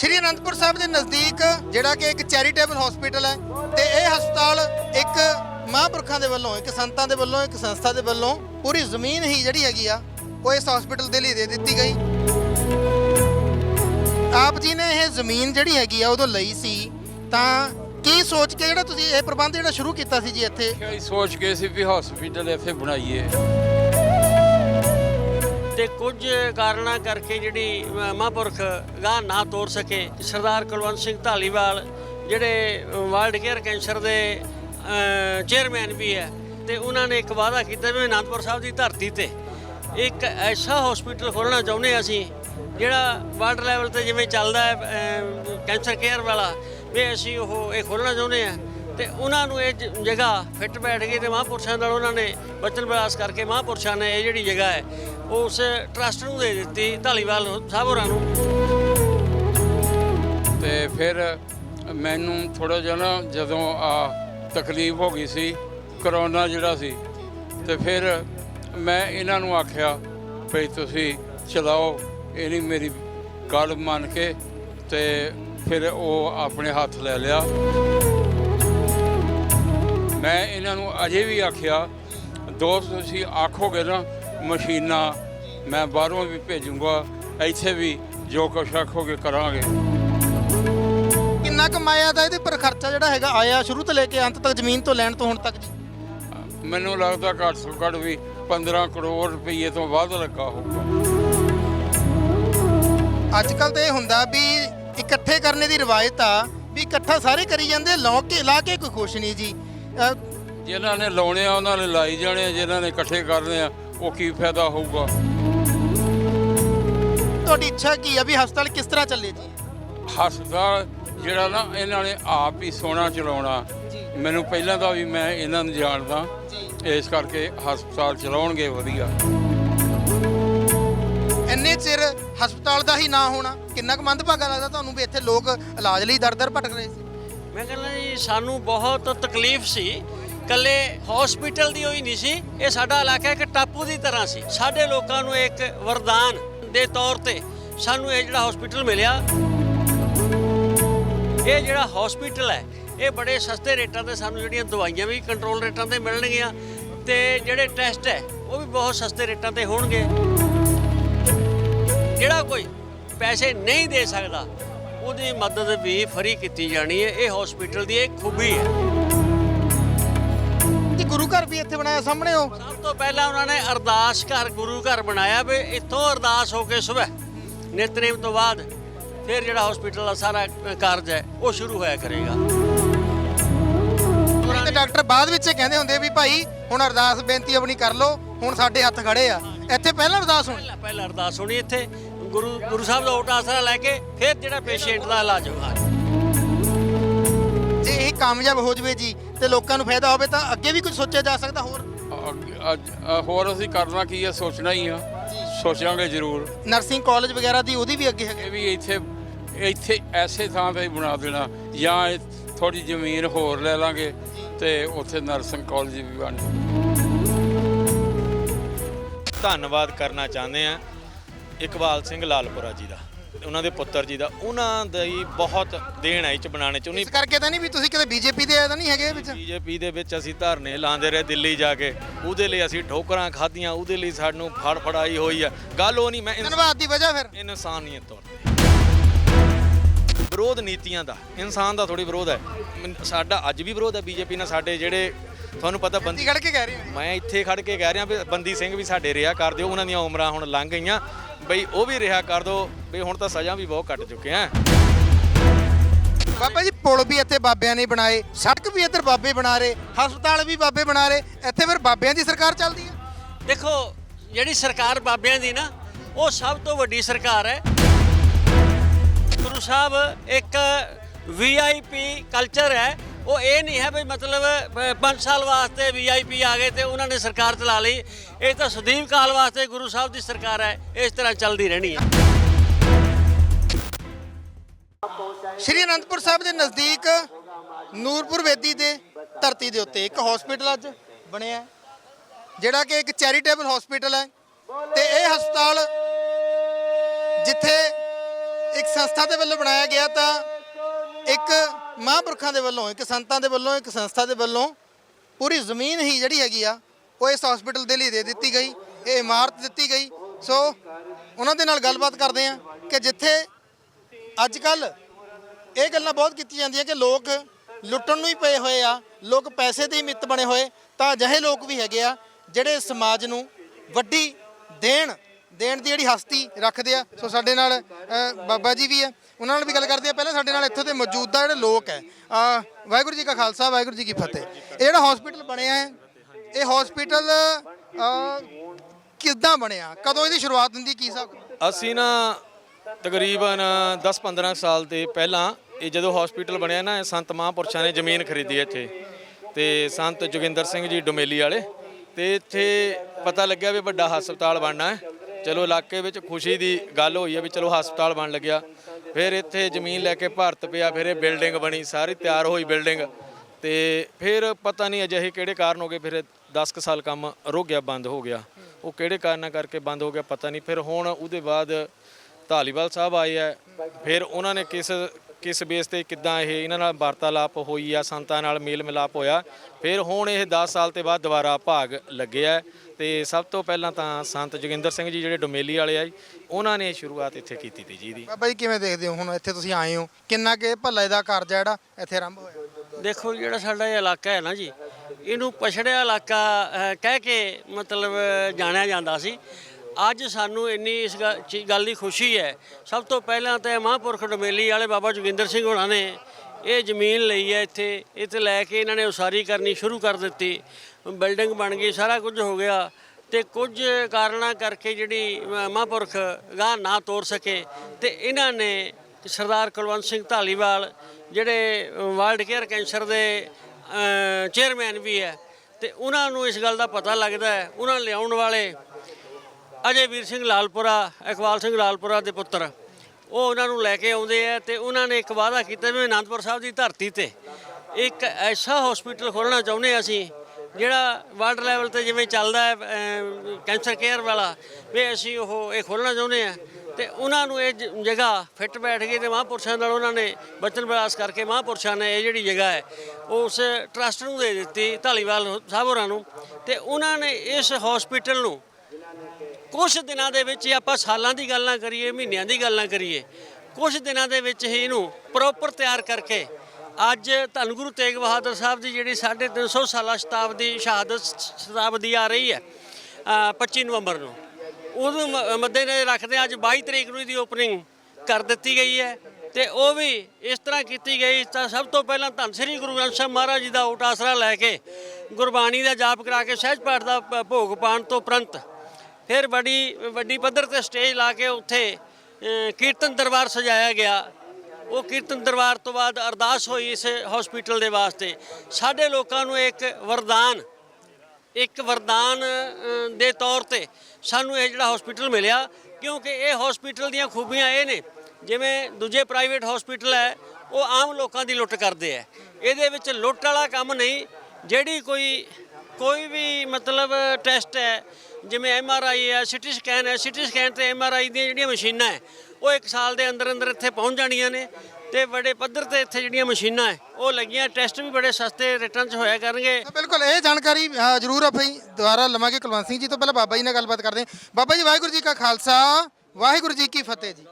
ਸ਼੍ਰੀ ਅਨੰਦਪੁਰ ਸਾਹਿਬ ਦੇ ਨਜ਼ਦੀਕ ਜਿਹੜਾ ਕਿ ਇੱਕ ਚੈਰੀਟੇਬਲ ਹਸਪੀਟਲ ਹੈ ਤੇ ਇਹ ਹਸਪਤਾਲ ਇੱਕ ਮਹਾਂਪੁਰਖਾਂ ਦੇ ਵੱਲੋਂ, ਇੱਕ ਸੰਤਾਂ ਦੇ ਵੱਲੋਂ, ਇੱਕ ਸੰਸਥਾ ਦੇ ਵੱਲੋਂ ਪੂਰੀ ਜ਼ਮੀਨ ਹੀ ਜਿਹੜੀ ਹੈਗੀ ਆ, ਉਹ ਇਸ ਹਸਪੀਟਲ ਦੇ ਲਈ ਦੇ ਦਿੱਤੀ ਗਈ। ਆਪ ਜੀ ਨੇ ਇਹ ਜ਼ਮੀਨ ਜਿਹੜੀ ਹੈਗੀ ਆ, ਉਦੋਂ ਲਈ ਸੀ। ਤਾਂ ਕੀ ਸੋਚ ਕੇ ਜਿਹੜਾ ਤੁਸੀਂ ਇਹ ਪ੍ਰਬੰਧ ਜਿਹੜਾ ਸ਼ੁਰੂ ਕੀਤਾ ਸੀ ਜੀ ਇੱਥੇ? ਕਈ ਸੋਚ ਕੇ ਸੀ ਵੀ ਹਸਪੀਟਲ ਇੱਥੇ ਬਣਾਈਏ। ਤੇ ਕੁਝ ਕਾਰਨਾਂ ਕਰਕੇ ਜਿਹੜੀ ਮਹਾਂਪੁਰਖ ਗਾਂ ਨਾ ਤੋਰ ਸਕੇ। ਸਰਦਾਰ ਕੁਲਵੰਤ ਸਿੰਘ ਢਾਲੀਵਾਲ ਜਿਹੜੇ ਵਰਲਡ ਕੇਅਰ ਕੈਂਸਰ ਦੇ ਚੇਅਰਮੈਨ ਵੀ ਹੈ, ਤੇ ਉਹਨਾਂ ਨੇ ਇੱਕ ਵਾਅਦਾ ਕੀਤਾ ਵੀ ਅਨੰਦਪੁਰ ਸਾਹਿਬ ਦੀ ਧਰਤੀ ਤੇ ਇੱਕ ਐਸਾ ਹਸਪੀਟਲ ਖੋਲ੍ਹਣਾ ਚਾਹੁੰਦੇ ਹਾਂ ਅਸੀਂ, ਜਿਹੜਾ ਵਰਲਡ ਲੈਵਲ ਤੇ ਜਿਵੇਂ ਚੱਲਦਾ ਹੈ ਕੈਂਸਰ ਕੇਅਰ ਵਾਲਾ, ਵੀ ਅਸੀਂ ਉਹ, ਇਹ ਖੋਲ੍ਹਣਾ ਚਾਹੁੰਦੇ ਹਾਂ। ਤੇ ਉਹਨਾਂ ਨੂੰ ਇਹ ਜ- ਜਗ੍ਹਾ ਫਿੱਟ ਬੈਠ ਗਈ ਤੇ ਮਹਾਂਪੁਰਸ਼ਾਂ ਨਾਲ ਉਹਨਾਂ ਨੇ ਬਚਨ ਬਿਆਸ ਕਰਕੇ ਮਹਾਂਪੁਰਸ਼ਾਂ ਨੇ ਇਹ ਜਿਹੜੀ ਜਗ੍ਹਾ ਹੈ ਉਹ ਉਸ ਟਰਸਟ ਨੂੰ ਦੇ ਦਿੱਤੀ ਢਾਲੀਵਾਲ ਸਾਹਿਬ ਹੋਰਾਂ ਨੂੰ। ਤੇ ਫਿਰ ਮੈਨੂੰ ਥੋੜਾ ਜਿਹਾ ਨਾ ਜਦੋਂ ਆ ਤਕਲੀਫ ਹੋ ਗਈ ਸੀ, ਕਰੋਨਾ ਜਿਹੜਾ ਸੀ, ਤੇ ਫਿਰ ਮੈਂ ਇਹਨਾਂ ਨੂੰ ਆਖਿਆ, ਭਈ ਤੁਸੀਂ ਚਲਾਓ, ਇਹ ਨਹੀਂ ਮੇਰੀ ਗੱਲ ਮੰਨ ਕੇ, ਤੇ ਫਿਰ ਉਹ ਆਪਣੇ ਹੱਥ ਲੈ ਲਿਆ। ਮੈਂ ਇਹਨਾਂ ਨੂੰ ਅਜੇ ਵੀ ਆਖਿਆ ਦੋਸਤ ਤੁਸੀਂ ਆਖੋਗੇ ਨਾ ਮਸ਼ੀਨਾਂ ਮੈਂ ਬਾਹਰੋਂ ਵੀ ਭੇਜੂੰਗਾ ਇੱਥੇ ਵੀ ਜੋ ਕੁਛ ਆਖੋਗੇ ਕਰਾਂਗੇ। ਕਿੰਨਾ ਕਮਾਇਆ ਦਾ ਇਹਦੇ ਪਰ ਖਰਚਾ ਜਿਹੜਾ ਹੈਗਾ ਆਇਆ ਸ਼ੁਰੂ ਤੋਂ ਲੈ ਕੇ ਅੰਤ ਤੱਕ ਜ਼ਮੀਨ ਤੋਂ ਲੈਣ ਤੋਂ ਹੁਣ ਤੱਕ ਜੀ? ਮੈਨੂੰ ਲੱਗਦਾ ਘੱਟ ਤੋਂ ਘੱਟ ਵੀ 15 ਕਰੋੜ ਰੁਪਏ ਤੋਂ ਵੱਧ ਲੱਗਾ ਹੋਊਗਾ। ਅੱਜ ਕੱਲ ਤਾਂ ਇਹ ਹੁੰਦਾ ਵੀ ਇਕੱਠੇ ਕਰਨੇ ਦੀ ਰਵਾਇਤ ਆ ਵੀ ਇਕੱਠਾ ਸਾਰੇ ਕਰੀ ਜਾਂਦੇ ਲਾ ਕੇ ਲਾ ਕੇ ਕੋਈ ਖੁਸ਼ ਨਹੀਂ ਜੀ। ਅਹ ਜਿਨ੍ਹਾਂ ਨੇ ਲਾਉਣੇ ਆ ਉਹਨਾਂ ਨੇ ਲਾਈ ਜਾਣੇ ਆ ਜਿਨ੍ਹਾਂ ਨੇ ਇਕੱਠੇ ਕਰਨੇ ਆ ਉਹ ਕੀ ਫਾਇਦਾ ਹੋਊਗਾ? ਤੁਹਾਡੀ ਇੱਛਾ ਕੀ ਵੀ ਹਸਪਤਾਲ ਕਿਸ ਤਰ੍ਹਾਂ ਚੱਲੇ ਜੀ? ਹਸਪਤਾਲ ਜਿਹੜਾ ਨਾ ਇਹਨਾਂ ਨੇ ਆਪ ਹੀ ਸੋਨਾ ਚਲਾਉਣਾ। ਮੈਨੂੰ ਪਹਿਲਾਂ ਦਾ ਵੀ ਮੈਂ ਇਹਨਾਂ ਨੂੰ ਜਾਣਦਾ ਇਸ ਕਰਕੇ ਹਸਪਤਾਲ ਚਲਾਉਣਗੇ ਵਧੀਆ। ਇੰਨੇ ਚਿਰ ਹਸਪਤਾਲ ਦਾ ਹੀ ਨਾ ਹੋਣਾ ਕਿੰਨਾ ਕੁ ਮੰਦਭਾਗਾ ਲੱਗਦਾ ਤੁਹਾਨੂੰ ਵੀ ਇੱਥੇ ਲੋਕ ਇਲਾਜ ਲਈ ਦਰ-ਦਰ ਭਟਕ ਰਹੇ ਸੀ? ਮੈਂ ਕਹਿੰਦਾ ਜੀ, ਸਾਨੂੰ ਬਹੁਤ ਤਕਲੀਫ ਸੀ। ਕੱਲੇ ਹਸਪੀਟਲ ਦੀ ਹੋਈ ਨਹੀਂ ਸੀ। ਇਹ ਸਾਡਾ ਇਲਾਕਾ ਇੱਕ ਟਾਪੂ ਦੀ ਤਰ੍ਹਾਂ ਸੀ। ਸਾਡੇ ਲੋਕਾਂ ਨੂੰ ਇੱਕ ਵਰਦਾਨ ਦੇ ਤੌਰ ਤੇ ਸਾਨੂੰ ਇਹ ਜਿਹੜਾ ਹਸਪੀਟਲ ਮਿਲਿਆ। ਇਹ ਜਿਹੜਾ ਹਸਪੀਟਲ ਹੈ, ਇਹ ਬੜੇ ਸਸਤੇ ਰੇਟਾਂ ਤੇ ਸਾਨੂੰ ਜਿਹੜੀਆਂ ਦਵਾਈਆਂ ਵੀ ਕੰਟਰੋਲ ਰੇਟਾਂ ਤੇ ਮਿਲਣਗੀਆਂ ਤੇ ਜਿਹੜੇ ਟੈਸਟ ਹੈ, ਉਹ ਵੀ ਬਹੁਤ ਸਸਤੇ ਰੇਟਾਂ ਤੇ ਹੋਣਗੇ। ਜਿਹੜਾ ਕੋਈ ਪੈਸੇ ਨਹੀਂ ਦੇ ਸਕਦਾ ਉਹਦੀ ਮਦਦ ਵੀ ਫਰੀ ਕੀਤੀ ਜਾਣੀ ਹੈ। ਇਹ ਹਸਪੀਟਲ ਦੀ ਇੱਕ ਖੂਬੀ ਹੈ। ਕਿ ਗੁਰੂ ਘਰ ਵੀ ਇੱਥੇ ਬਣਾਇਆ ਸਾਹਮਣੇ ਉਹ? ਸਭ ਤੋਂ ਪਹਿਲਾਂ ਉਹਨਾਂ ਨੇ ਅਰਦਾਸ ਘਰ ਗੁਰੂ ਘਰ ਬਣਾਇਆ ਵੀ ਇੱਥੋਂ ਅਰਦਾਸ ਹੋ ਕੇ ਸਵੇਰ ਨਿਤਨੇਮ ਤੋਂ ਬਾਅਦ ਫਿਰ ਜਿਹੜਾ ਹਸਪੀਟਲ ਦਾ ਸਾਰਾ ਕਾਰਜ ਹੈ ਉਹ ਸ਼ੁਰੂ ਹੋਇਆ ਕਰੇਗਾ। ਤੇ ਡਾਕਟਰ ਬਾਅਦ ਵਿੱਚ ਕਹਿੰਦੇ ਹੁੰਦੇ ਵੀ ਭਾਈ ਹੁਣ ਅਰਦਾਸ ਬੇਨਤੀ ਆਪਣੀ ਕਰ ਲਓ ਹੁਣ ਸਾਡੇ ਹੱਥ ਖੜੇ ਆ। ਇੱਥੇ ਪਹਿਲਾਂ ਅਰਦਾਸ ਹੋਣੀ? ਪਹਿਲਾਂ ਪਹਿਲਾਂ ਅਰਦਾਸ ਹੋਣੀ ਇੱਥੇ। ਗੁਰੂ ਗੁਰੂ ਸਾਹਿਬ ਦਾ ਓਟ ਆਸਰਾ ਲੈ ਕੇ ਫਿਰ ਜਿਹੜਾ ਪੇਸ਼ੈਂਟ ਦਾ ਇਲਾਜ ਹੋਗਾ ਜੇ ਇਹ ਕਾਮਯਾਬ ਹੋ ਜਵੇ ਜੀ ਤੇ ਲੋਕਾਂ ਨੂੰ ਫਾਇਦਾ ਹੋਵੇ ਤਾਂ ਅੱਗੇ ਵੀ ਕੁਝ ਸੋਚਿਆ ਜਾ ਸਕਦਾ ਹੋਰ? ਅੱਗ- ਅੱਜ ਅ, ਹੋਰ ਅਸੀਂ ਕਰਨਾ ਕੀ ਆ ਸੋਚਣਾ ਹੀ ਆ। ਸੋਚਾਂਗੇ ਜ਼ਰੂਰ। ਨਰਸਿੰਗ ਕਾਲਜ ਵਗੈਰਾ ਦੀ ਉਹਦੀ ਵੀ ਅੱਗੇ ਹੈਗੇ। ਇਹ ਵੀ ਇੱਥੇ ਇੱਥੇ ਐਸੇ ਥਾਂ ਤੇ ਹੀ ਬਣਾ ਦੇਣਾ। ਜਾਂ ਥੋੜੀ ਜ਼ਮੀਨ ਹੋਰ ਲੈ ਲਾਂਗੇ ਤੇ ਉੱਥੇ ਨਰਸਿੰਗ ਕਾਲਜ ਵੀ ਬਣ ਧੰਨਵਾਦ ਕਰਨਾ ਚਾਹੁੰਦੇ ਆ। ਇਕਬਾਲ ਸਿੰਘ ਲਾਲਪੁਰਾ ਜੀ ਦਾ ਉਹਨਾਂ ਦੇ ਪੁੱਤਰ ਜੀ ਦਾ ਉਹਨਾਂ ਦੀ ਬਹੁਤ ਦੇਣ ਹੈ ਇਹ ਚ ਬਣਾਉਣੇ ਚ। ਉਹਨੀ ਇਸ ਕਰਕੇ ਤਾਂ ਨਹੀਂ ਵੀ ਤੁਸੀਂ ਕਦੇ ਬੀਜੇਪੀ ਦੇ ਤਾਂ ਨਹੀਂ ਹੈਗੇ ਵਿੱਚ? ਬੀਜੇਪੀ ਦੇ ਵਿੱਚ ਅਸੀਂ ਧਰਨੇ ਲਾਉਂਦੇ ਰਹੇ ਦਿੱਲੀ ਜਾ ਕੇ। ਉਹਦੇ ਲਈ ਅਸੀਂ ਠੋਕਰਾਂ ਖਾਧੀਆਂ ਉਹਦੇ ਲਈ ਸਾਨੂੰ ਫੜ ਫੜਾਈ ਹੋਈ ਆ। ਗੱਲ ਉਹ ਨਹੀਂ ਮੈਂ ਇਨਸ- ਧੰਨਵਾਦ ਦੀ ਵਜ੍ਹਾ ਫਿਰ। ਇਨਸਾਨੀਅਤ ਤੌਰ ਤੇ। ਵਿਰੋਧ ਨੀਤੀਆਂ ਦਾ ਇਨਸਾਨ ਦਾ ਥੋੜੀ ਵਿਰੋਧ ਹੈ। ਮਨ- ਸਾਡਾ ਅੱਜ ਵੀ ਵਿਰੋਧ ਹੈ ਬੀਜੇਪੀ ਨਾਲ ਸਾਡੇ ਜਿਹੜੇ ਤੁਹਾਨੂੰ ਪਤਾ ਬੰਦੀ ਖੜ ਕੇ ਕਹਿ ਰਹੇ ਹੋ। ਮੈਂ ਇੱਥੇ ਖੜ ਕੇ ਕਹਿ ਰਿਹਾ ਵੀ ਬੰਦੀ ਸਿੰਘ ਵੀ ਸਾਡੇ ਰਿਹਾ ਕਰ ਦਿਓ ਉਹਨਾਂ ਦੀਆਂ ਉਮਰਾਂ ਹੁਣ ਲੰਘ ਗਈਆਂ। ਬਈ ਉਹ ਵੀ ਰਿਹਾ ਕਰ ਦਿਓ ਬਈ ਹੁਣ ਤਾਂ ਸਜ਼ਾ ਵੀ ਬਹੁਤ ਕੱਟ ਚੁੱਕੇ ਆ ਬਾਬਾ ਜੀ ਪੁਲ ਵੀ ਇੱਥੇ ਬਾਬਿਆਂ ਨੇ ਬਣਾਏ ਸੜਕ ਵੀ ਇੱਧਰ ਬਾਬੇ ਬਣਾ ਰਹੇ ਹਸਪਤਾਲ ਵੀ ਬਾਬੇ ਬਣਾ ਰਹੇ ਇੱਥੇ ਫਿਰ ਬਾਬਿਆਂ ਦੀ ਸਰਕਾਰ ਚੱਲਦੀ ਹੈ ਦੇਖੋ ਜਿਹੜੀ ਸਰਕਾਰ ਬਾਬਿਆਂ ਦੀ ਨਾ ਉਹ ਸਭ ਤੋਂ ਵੱਡੀ ਸਰਕਾਰ ਹੈ। ਗੁਰੂ ਸਾਹਿਬ ਇੱਕ ਵੀਆਈਪੀ ਕਲਚਰ ਹੈ। ਉਹ ਇਹ ਨਹੀਂ ਹੈ ਵੀ ਮਤਲਬ 5 ਸਾਲ ਵਾਸਤੇ ਵੀਆਈਪੀ ਆ ਗਏ ਤੇ ਉਹਨਾਂ ਨੇ ਸਰਕਾਰ ਚਲਾ ਲਈ। ਇਹ ਤਾਂ ਸਦੀਵ ਕਾਲ ਵਾਸਤੇ ਗੁਰੂ ਸਾਹਿਬ ਦੀ ਸਰਕਾਰ ਹੈ, ਇਸ ਤਰ੍ਹਾਂ ਚੱਲਦੀ ਰਹਿਣੀ ਹੈ। ਸ਼੍ਰੀ ਅਨੰਦਪੁਰ ਸਾਹਿਬ ਦੇ ਨਜ਼ਦੀਕ ਨੂਰਪੁਰ ਵੇਦੀ ਦੇ ਧਰਤੀ ਦੇ ਉੱਤੇ ਇੱਕ ਹਸਪੀਟਲ ਅੱਜ ਬਣਿਆ ਜਿਹੜਾ ਕਿ ਇੱਕ ਚੈਰੀਟੇਬਲ ਹਸਪੀਟਲ ਹੈ। ਤੇ ਇਹ ਹਸਪਤਾਲ ਜਿੱਥੇ ਇੱਕ ਸੰਸਥਾ ਦੇ ਵੱਲੋਂ ਬਣਾਇਆ ਗਿਆ ਤਾਂ ਇੱਕ ਮਹਾਂਪੁਰਖਾਂ ਦੇ ਵੱਲੋਂ ਇੱਕ ਸੰਤਾਂ ਦੇ ਵੱਲੋਂ ਇੱਕ ਸੰਸਥਾ ਦੇ ਵੱਲੋਂ ਪੂਰੀ ਜ਼ਮੀਨ ਹੀ ਜਿਹੜੀ ਹੈਗੀ ਆ ਉਹ ਇਸ ਹਸਪੀਟਲ ਦੇ ਲਈ ਦੇ ਦਿੱਤੀ ਗਈ ਇਹ ਇਮਾਰਤ ਦਿੱਤੀ ਗਈ। ਸੋ ਉਹਨਾਂ ਦੇ ਨਾਲ ਗੱਲਬਾਤ ਕਰਦੇ ਆ ਕਿ ਜਿੱਥੇ ਅੱਜ ਕੱਲ ਇਹ ਗੱਲਾਂ ਬਹੁਤ ਕੀਤੀਆਂ ਜਾਂਦੀਆਂ ਕਿ ਲੋਕ ਲੁੱਟਣ ਨੂੰ ਹੀ ਪਏ ਹੋਏ ਆ ਲੋਕ ਪੈਸੇ ਦੇ ਹੀ ਮਿੱਤ ਬਣੇ ਹੋਏ ਤਾਂ ਅਜਿਹੇ ਲੋਕ ਵੀ ਹੈਗੇ ਆ ਜਿਹੜੇ ਸਮਾਜ ਨੂੰ ਵੱਡੀ ਦੇਣ ਦੇਣ ਦੀ ਜਿਹੜੀ ਹਸਤੀ ਰੱਖਦੇ ਆ। ਸੋ ਸਾਡੇ ਨਾਲ ਅ, ਬਾਬਾ ਜੀ ਵੀ ਆ। ਉਹਨਾਂ ਨਾਲ ਵੀ ਗੱਲ ਕਰਦੇ ਆ ਪਹਿਲਾਂ ਸਾਡੇ ਨਾਲ ਇੱਥੋਂ ਦੇ ਮੌਜੂਦਾ ਜਿਹੜੇ ਲੋਕ ਹੈ ਅ, ਵਾਹਿਗੁਰੂ ਜੀ ਕਾ ਖਾਲਸਾ ਵਾਹਿਗੁਰੂ ਜੀ ਕੀ ਫਤਿਹ। ਇਹ ਜਿਹੜਾ ਹਸਪੀਟਲ ਬਣਿਆ ਹੈ ਇਹ ਹਸਪੀਟਲ ਕਿੱਦਾਂ ਬਣਿਆ? ਕਦੋਂ ਇਹਦੀ ਸ਼ੁਰੂਆਤ ਹੁੰਦੀ ਕੀ ਹਿਸਾਬ ਅਸੀਂ ਨਾ ਤਕਰੀਬਨ 10-15 ਸਾਲ ਦੇ ਪਹਿਲਾਂ ਇਹ ਜਦੋਂ ਹਸਪੀਟਲ ਬਣਿਆ ਨਾ ਸੰਤ ਮਹਾਂਪੁਰਸ਼ਾਂ ਨੇ ਜ਼ਮੀਨ ਖਰੀਦੀ ਹੈ ਇੱਥੇ। ਤੇ ਸੰਤ ਜੋਗਿੰਦਰ ਸਿੰਘ ਜੀ ਡੁਮੇਲੀ ਵਾਲੇ ਤੇ ਇੱਥੇ ਪਤਾ ਲੱਗਿਆ ਵੀ ਵੱਡਾ ਹਸਪਤਾਲ ਬਣਨਾ ਹੈ। ਚਲੋ ਇਲਾਕੇ ਵਿੱਚ ਖੁਸ਼ੀ ਦੀ ਗੱਲ ਹੋਈ ਹੈ ਵੀ ਚਲੋ ਹਸਪਤਾਲ ਬਣ ਲੱਗਿਆ। ਫਿਰ ਇੱਥੇ ਜ਼ਮੀਨ ਲੈ ਕੇ ਭਾਰਤ ਪਿਆ, ਫਿਰ ਇਹ ਬਿਲਡਿੰਗ ਬਣੀ, ਸਾਰੀ ਤਿਆਰ ਹੋਈ ਬਿਲਡਿੰਗ। ਤੇ ਫਿਰ ਪਤਾ ਨਹੀਂ ਅਜਿਹੇ ਕਿਹੜੇ ਕਾਰਨ ਹੋ ਗਏ, ਫਿਰ 10 ਕੁ ਸਾਲ ਕੰਮ ਰੁਕ ਗਿਆ, ਬੰਦ ਹੋ ਗਿਆ। ਉਹ ਕਿਹੜੇ ਕਾਰਨਾਂ ਕਰਕੇ ਬੰਦ ਹੋ ਗਿਆ ਪਤਾ ਨਹੀਂ, ਫਿਰ ਹੁਣ ਉਹਦੇ ਬਾਅਦ ਧਾਲੀਵਾਲ ਸਾਹਿਬ ਆਏ ਆ, ਫਿਰ ਉਹਨਾਂ ਨੇ ਕਿਸ ਕਿਸ ਬੇਸ ਤੇ ਕਿੱਦਾਂ ਇਹ ਇਹਨਾਂ ਨਾਲ ਵਾਰਤਾਲਾਪ ਹੋਈ ਆ, ਸੰਤਾਂ ਨਾਲ ਮੇਲ ਮਿਲਾਪ ਹੋਇਆ। ਫਿਰ ਹੁਣ ਇਹ 10 ਸਾਲ ਤੇ ਬਾਅਦ ਦੁਬਾਰਾ ਭਾਗ ਲੱਗਿਆ। ਤੇ ਸਭ ਤੋਂ ਪਹਿਲਾਂ ਤਾਂ ਸੰਤ ਜੋਗਿੰਦਰ ਸਿੰਘ ਜੀ ਜਿਹੜੇ ਡੋਮੇਲੀ ਵਾਲੇ ਆ ਜੀ ਉਹਨਾਂ ਨੇ ਸ਼ੁਰੂਆਤ ਇੱਥੇ ਕੀਤੀ ਤੀ ਜੀ ਦੀ। ਬਾਬਾ ਜੀ ਕਿਵੇਂ ਦੇਖਦੇ ਹੋ ਹੁਣ ਇੱਥੇ ਤੁਸੀਂ ਆਏ ਹੋ? ਕਿੰਨਾ ਕਿ ਭੱਲੇ ਦਾ ਕਾਰਜ ਹੈ ਜਿਹੜਾ ਇੱਥੇ ਆਰੰਭ ਹੋਇਆ? ਦੇਖੋ ਜਿਹੜਾ ਸਾਡਾ ਇਹ ਇਲਾਕਾ ਹੈ ਨਾ ਜੀ ਇਹਨੂੰ ਪਛੜਿਆ ਇਲਾਕਾ ਅਹ, ਕਹਿ ਕੇ ਮਤਲਬ ਜਾਣਿਆ ਜਾਂਦਾ ਸੀ। ਅੱਜ ਸਾਨੂੰ ਇੰਨੀ ਇਸ ਗੱਲ ਚੀ- ਗੱਲ ਦੀ ਖੁਸ਼ੀ ਹੈ। ਸਭ ਤੋਂ ਪਹਿਲਾਂ ਤਾਂ ਇਹ ਮਹਾਂਪੁਰਖ ਡਮੇਲੀ ਵਾਲੇ ਬਾਬਾ ਜੋਗਿੰਦਰ ਸਿੰਘ ਹੋਣਾ ਨੇ ਇਹ ਜ਼ਮੀਨ ਲਈ ਹੈ ਇੱਥੇ। ਇੱਥੇ ਲੈ ਕੇ ਇਹਨਾਂ ਨੇ ਉਸਾਰੀ ਕਰਨੀ ਸ਼ੁਰੂ ਕਰ ਦਿੱਤੀ। ਬਿਲਡਿੰਗ ਬਣ ਗਈ, ਸਾਰਾ ਕੁਝ ਹੋ ਗਿਆ। ਤੇ ਕੁਝ ਕਾਰਨਾਂ ਕਰਕੇ ਜਿਹੜੀ ਮਹਾਂਪੁਰਖ ਗਾਂ ਨਾ ਤੋਰ ਸਕੇ ਤੇ ਇਹਨਾਂ ਨੇ ਸਰਦਾਰ ਕੁਲਵੰਤ ਸਿੰਘ ਢਾਲੀਵਾਲ ਜਿਹੜੇ ਵਰਲਡ ਕੇਅਰ ਕੈਂਸਰ ਦੇ ਚੇਅਰਮੈਨ ਵੀ ਹੈ, ਤੇ ਉਹਨਾਂ ਨੂੰ ਇਸ ਗੱਲ ਦਾ ਪਤਾ ਲੱਗਦਾ ਹੈ। ਉਹਨਾਂ ਲਿਆਉਣ ਵਾਲੇ ਅਜੇ ਵੀਰ ਸਿੰਘ ਲਾਲਪੁਰਾ, ਇਕਬਾਲ ਸਿੰਘ ਲਾਲਪੁਰਾ ਦੇ ਪੁੱਤਰ। ਉਹ ਉਹਨਾਂ ਨੂੰ ਲੈ ਕੇ ਆਉਂਦੇ ਆ ਤੇ ਉਹਨਾਂ ਨੇ ਇੱਕ ਵਾਅਦਾ ਕੀਤਾ ਵੀ ਅਨੰਦਪੁਰ ਸਾਹਿਬ ਦੀ ਧਰਤੀ ਤੇ ਇੱਕ ਐਸਾ ਹਸਪੀਟਲ ਖੋਲ੍ਹਣਾ ਚਾਹੁੰਦੇ ਹਾਂ ਅਸੀਂ, ਜਿਹੜਾ ਵਰਲਡ ਲੈਵਲ ਤੇ ਜਿਵੇਂ ਚੱਲਦਾ ਹੈ ਕੈਂਸਰ ਕੇਅਰ ਵਾਲਾ, ਵੀ ਅਸੀਂ ਉਹ, ਇਹ ਖੋਲ੍ਹਣਾ ਚਾਹੁੰਦੇ ਆ ਤੇ ਉਹਨਾਂ ਨੂੰ ਇਹ ਜਗ੍ਹਾ ਫਿੱਟ ਬੈਠ ਗਈ ਤੇ ਮਹਾਂਪੁਰਸ਼ਾਂ ਨਾਲ ਉਹਨਾਂ ਨੇ ਬਚਨ ਵਿਲਾਸ ਕਰਕੇ ਮਹਾਂਪੁਰਸ਼ਾਂ ਨੇ ਇਹ ਜਿਹੜੀ ਜਗ੍ਹਾ ਹੈ, ਉਸ ਟਰਸਟ ਨੂੰ ਦੇ ਦਿੱਤੀ ਢਾਲੀਵਾਲ ਸਾਹਿਬ ਹੋਰਾਂ ਨੂੰ। ਤੇ ਉਹਨਾਂ ਨੇ ਇਸ ਹਸਪੀਟਲ ਨੂੰ ਕੁਝ ਦਿਨਾਂ ਦੇ ਵਿੱਚ ਆਪਾਂ ਸਾਲਾਂ ਦੀ ਗੱਲ ਨਾ ਕਰੀਏ ਮਹੀਨਿਆਂ ਦੀ ਗੱਲ ਨਾ ਕਰੀਏ ਕੁਝ ਦਿਨਾਂ ਦੇ ਵਿੱਚ ਹੀ ਇਹਨੂੰ ਪ੍ਰੋਪਰ ਤਿਆਰ ਕਰਕੇ ਅੱਜ ਧੰਨ ਗੁਰੂ ਤੇਗ ਬਹਾਦਰ ਸਾਹਿਬ ਦੀ ਜਿਹੜੀ 350 ਸਾਲਾ ਸ਼ਤਾਬਦੀ ਸ਼ਹਾਦਤ ਸ਼ਤਾਬਦੀ ਆ ਰਹੀ ਹੈ ਅ, 25 ਨਵੰਬਰ ਨੂੰ। ਉਹਨੂੰ ਮ- ਮੱਦੇਨਜ਼ਰ ਰੱਖਦੇ ਅੱਜ 22 ਤਰੀਕ ਨੂੰ ਇਹਦੀ ਓਪਨਿੰਗ ਕਰ ਦਿੱਤੀ ਗਈ ਹੈ ਤੇ ਉਹ ਵੀ ਇਸ ਤਰ੍ਹਾਂ ਕੀਤੀ ਗਈ ਤਾਂ ਸਭ ਤੋਂ ਪਹਿਲਾਂ ਧੰਨ ਸ੍ਰੀ ਗੁਰੂ ਗ੍ਰੰਥ ਸਾਹਿਬ ਮਹਾਰਾਜ ਜੀ ਦਾ ਓਟ ਆਸਰਾ ਲੈ ਕੇ ਗੁਰਬਾਣੀ ਦਾ ਜਾਪ ਕਰਾ ਕੇ ਸਹਿਜ ਪਾਠ ਦਾ ਭੋਗ ਪਾਣ ਤੋਂ ਉਪਰੰਤ ਫਿਰ ਵੱਡੀ ਵੱਡੀ ਪੱਧਰ ਤੇ ਸਟੇਜ ਲਾ ਕੇ ਉੱਥੇ ਕੀਰਤਨ ਦਰਬਾਰ ਸਜਾਇਆ ਗਿਆ। ਉਹ ਕੀਰਤਨ ਦਰਬਾਰ ਤੋਂ ਬਾਅਦ ਅਰਦਾਸ ਹੋਈ ਇਸ ਹਸਪੀਟਲ ਦੇ ਵਾਸਤੇ। ਸਾਡੇ ਲੋਕਾਂ ਨੂੰ ਇੱਕ ਵਰਦਾਨ ਇੱਕ ਵਰਦਾਨ ਦੇ ਤੌਰ ਤੇ ਸਾਨੂੰ ਇਹ ਜਿਹੜਾ ਹਸਪੀਟਲ ਮਿਲਿਆ, ਕਿਉਂਕਿ ਇਹ ਹਸਪੀਟਲ ਦੀਆਂ ਖੂਬੀਆਂ ਇਹ ਨੇ। ਜਿਵੇਂ ਦੂਜੇ ਪ੍ਰਾਈਵੇਟ ਹਸਪੀਟਲ ਹੈ, ਉਹ ਆਮ ਲੋਕਾਂ ਦੀ ਲੁੱਟ ਕਰਦੇ ਆ ਇਹਦੇ ਵਿੱਚ ਲੁੱਟ ਵਾਲਾ ਕੰਮ ਨਹੀਂ, ਜਿਹੜੀ ਕੋਈ ਕੋਈ ਵੀ ਮਤਲਬ ਟੈਸਟ ਹੈ ਜਿਵੇਂ ਐਮ ਆਰ ਆਈ ਹੈ ਸਿਟੀ ਸਕੈਨ ਹੈ ਸਿਟੀ ਸਕੈਨ ਤੇ ਐਮ ਆਰ ਆਈ ਦੀਆਂ ਜਿਹੜੀਆਂ ਮਸ਼ੀਨਾਂ ਹੈ ਉਹ ਇੱਕ ਸਾਲ ਦੇ ਅੰਦਰ ਅੰਦਰ ਇੱਥੇ ਪਹੁੰਚ ਜਾਣੀਆਂ ਨੇ ਤੇ ਬੜੇ ਪੱਧਰ ਤੇ ਇੱਥੇ ਜਿਹੜੀਆਂ ਮਸ਼ੀਨਾਂ ਹੈ ਉਹ ਲੱਗੀਆਂ। ਟੈਸਟ ਵੀ ਬੜੇ ਸਸਤੇ ਰੇਟਾਂ 'ਚ ਹੋਇਆ ਕਰਨਗੇ। ਬਿਲਕੁਲ ਇਹ ਜਾਣਕਾਰੀ ਅ, ਜ਼ਰੂਰ ਆਪਾਂ ਜੀ ਦੁਬਾਰਾ ਲਵਾਂਗੇ। ਕੁਲਵੰਤ ਸਿੰਘ ਜੀ ਤੋਂ ਪਹਿਲਾਂ ਬਾਬਾ ਜੀ ਨਾਲ ਗੱਲਬਾਤ ਕਰਦੇ ਹਾਂ। ਬਾਬਾ ਜੀ ਵਾਹਿਗੁਰੂ ਜੀ ਕਾ ਖਾਲਸਾ ਵਾਹਿਗੁਰੂ ਜੀ ਕੀ ਫਤਿਹ ਜੀ।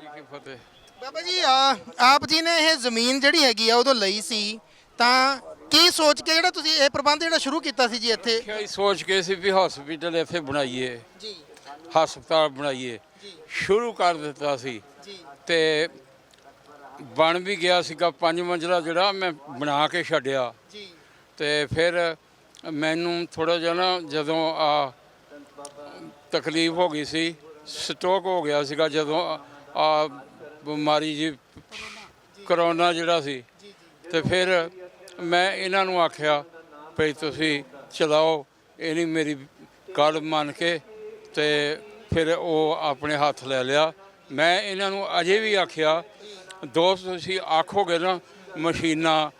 ਜੀ ਕੀ ਫਤਿਹ। ਬਾਬਾ ਜੀ ਅ, ਆਪ ਜੀ ਨੇ ਇਹ ਜ਼ਮੀਨ ਜਿਹੜੀ ਹੈਗੀ ਆ ਉਦੋਂ ਲਈ ਸੀ ਤਾਂ ਕੀ ਸੋਚ ਕੇ ਜਿਹੜਾ ਤੁਸੀਂ ਇਹ ਪ੍ਰਬੰਧ ਜਿਹੜਾ ਸ਼ੁਰੂ ਕੀਤਾ ਸੀ ਜੀ ਇੱਥੇ? ਕਿਹਾ ਸੋਚ ਕੇ ਸੀ ਵੀ ਹਸਪੀਟਲ ਇੱਥੇ ਬਣਾਈਏ। ਜੀ। ਹਸਪਤਾਲ ਬਣਾਈਏ। ਸ਼ੁਰੂ ਕਰ ਦਿੱਤਾ ਸੀ। ਜੀ। ਤੇ ਬਣ ਵੀ ਗਿਆ ਸੀਗਾ ਪੰਜ ਮੰਜ਼ਲਾ ਜਿਹੜਾ ਮੈਂ ਬਣਾ ਕੇ ਛੱਡਿਆ। ਜੀ। ਤੇ ਫਿਰ ਮੈਨੂੰ ਥੋੜਾ ਜਿਹਾ ਨਾ ਜਦੋਂ ਆ ਤਕਲੀਫ ਹੋ ਗਈ ਸੀ ਸਟ੍ਰੋਕ ਹੋ ਗਿਆ ਸੀਗਾ ਜਦੋਂ ਆ ਬਿਮਾਰੀ ਜੀ ਕਰੋਨਾ। ਜਿਹੜਾ ਸੀ। ਤੇ ਫਿਰ ਮੈਂ ਇਹਨਾਂ ਨੂੰ ਆਖਿਆ, ਭਈ ਤੁਸੀਂ ਚਲਾਓ। ਇਹ ਨਹੀਂ ਮੇਰੀ ਗੱਲ ਮੰਨ ਕੇ ਤੇ ਫਿਰ ਉਹ ਆਪਣੇ ਹੱਥ ਲੈ ਲਿਆ। ਮੈਂ ਇਹਨਾਂ ਨੂੰ ਅਜੇ ਵੀ ਆਖਿਆ, ਦੋਸਤ, ਤੁਸੀਂ ਆਖੋਗੇ ਨਾ ਮਸ਼ੀਨਾਂ,